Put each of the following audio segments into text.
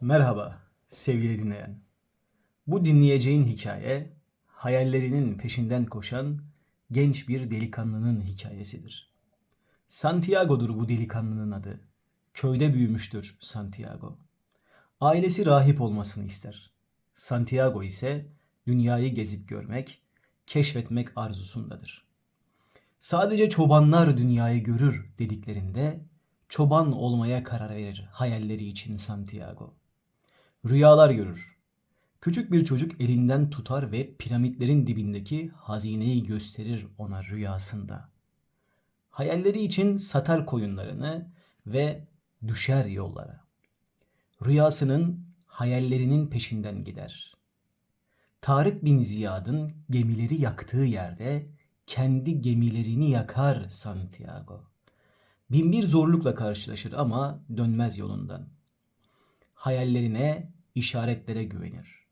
Merhaba sevgili dinleyen. Bu dinleyeceğin hikaye hayallerinin peşinden koşan genç bir delikanlının hikayesidir. Santiago'dur bu delikanlının adı. Köyde büyümüştür Santiago. Ailesi rahip olmasını ister. Santiago ise dünyayı gezip görmek, keşfetmek arzusundadır. Sadece çobanlar dünyayı görür dediklerinde çoban olmaya karar verir hayalleri için Santiago. Rüyalar görür. Küçük bir çocuk elinden tutar ve piramitlerin dibindeki hazineyi gösterir ona rüyasında. Hayalleri için satar koyunlarını ve düşer yollara. Rüyasının hayallerinin peşinden gider. Tarık bin Ziyad'ın gemileri yaktığı yerde kendi gemilerini yakar Santiago. Binbir zorlukla karşılaşır ama dönmez yolundan. Hayallerine, işaretlere güvenir.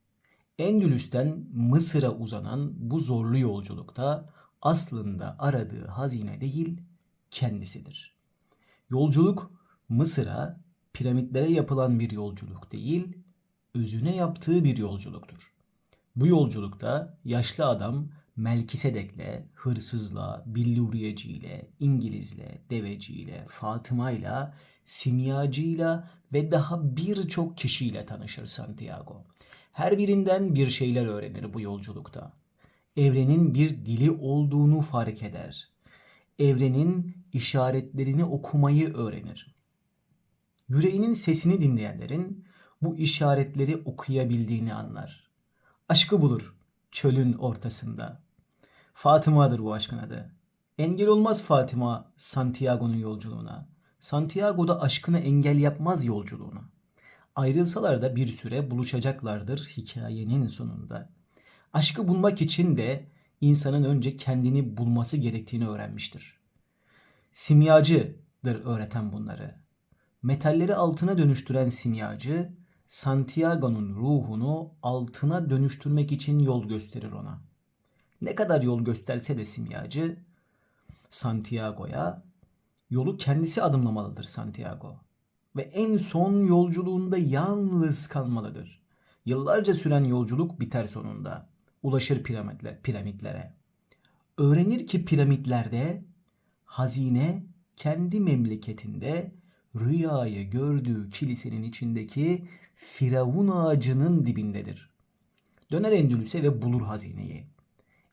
Endülüs'ten Mısır'a uzanan bu zorlu yolculukta aslında aradığı hazine değil, kendisidir. Yolculuk Mısır'a, piramitlere yapılan bir yolculuk değil, özüne yaptığı bir yolculuktur. Bu yolculukta yaşlı adam Melkisedek'le, hırsızla, billuriyeciyle, İngilizle, deveciyle, Fatıma'yla, simyacıyla ve daha birçok kişiyle tanışır Santiago. Her birinden bir şeyler öğrenir bu yolculukta. Evrenin bir dili olduğunu fark eder. Evrenin işaretlerini okumayı öğrenir. Yüreğinin sesini dinleyenlerin bu işaretleri okuyabildiğini anlar. Aşkı bulur çölün ortasında. Fatıma'dır bu aşkın adı. Engel olmaz Fatıma Santiago'nun yolculuğuna. Santiago da aşkına engel yapmaz yolculuğuna. Ayrılsalar da bir süre buluşacaklardır hikayenin sonunda. Aşkı bulmak için de insanın önce kendini bulması gerektiğini öğrenmiştir. Simyacıdır öğreten bunları. Metalleri altına dönüştüren simyacı, Santiago'nun ruhunu altına dönüştürmek için yol gösterir ona. Ne kadar yol gösterse de simyacı, Santiago'ya yolu kendisi adımlamalıdır Santiago. Ve en son yolculuğunda yalnız kalmalıdır. Yıllarca süren yolculuk biter sonunda. Ulaşır piramitler, piramitlere. Öğrenir ki piramitlerde hazine kendi memleketinde rüyayı gördüğü kilisenin içindeki firavun ağacının dibindedir. Döner Endülüs'e ve bulur hazineyi.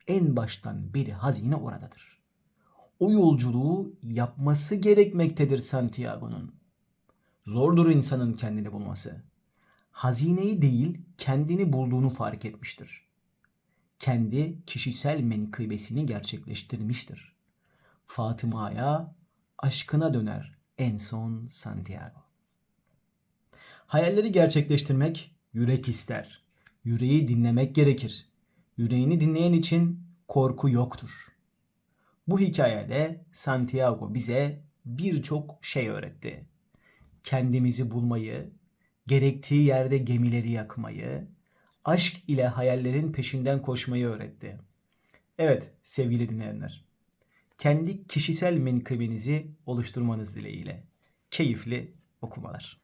En baştan beri hazine oradadır. O yolculuğu yapması gerekmektedir Santiago'nun. Zordur insanın kendini bulması. Hazineyi değil kendini bulduğunu fark etmiştir. Kendi kişisel menkıbesini gerçekleştirmiştir. Fatıma'ya aşkına döner en son Santiago. Hayalleri gerçekleştirmek yürek ister. Yüreği dinlemek gerekir. Yüreğini dinleyen için korku yoktur. Bu hikayede Santiago bize birçok şey öğretti. Kendimizi bulmayı, gerektiği yerde gemileri yakmayı, aşk ile hayallerin peşinden koşmayı öğretti. Evet sevgili dinleyenler, kendi kişisel menkıbenizi oluşturmanız dileğiyle. Keyifli okumalar.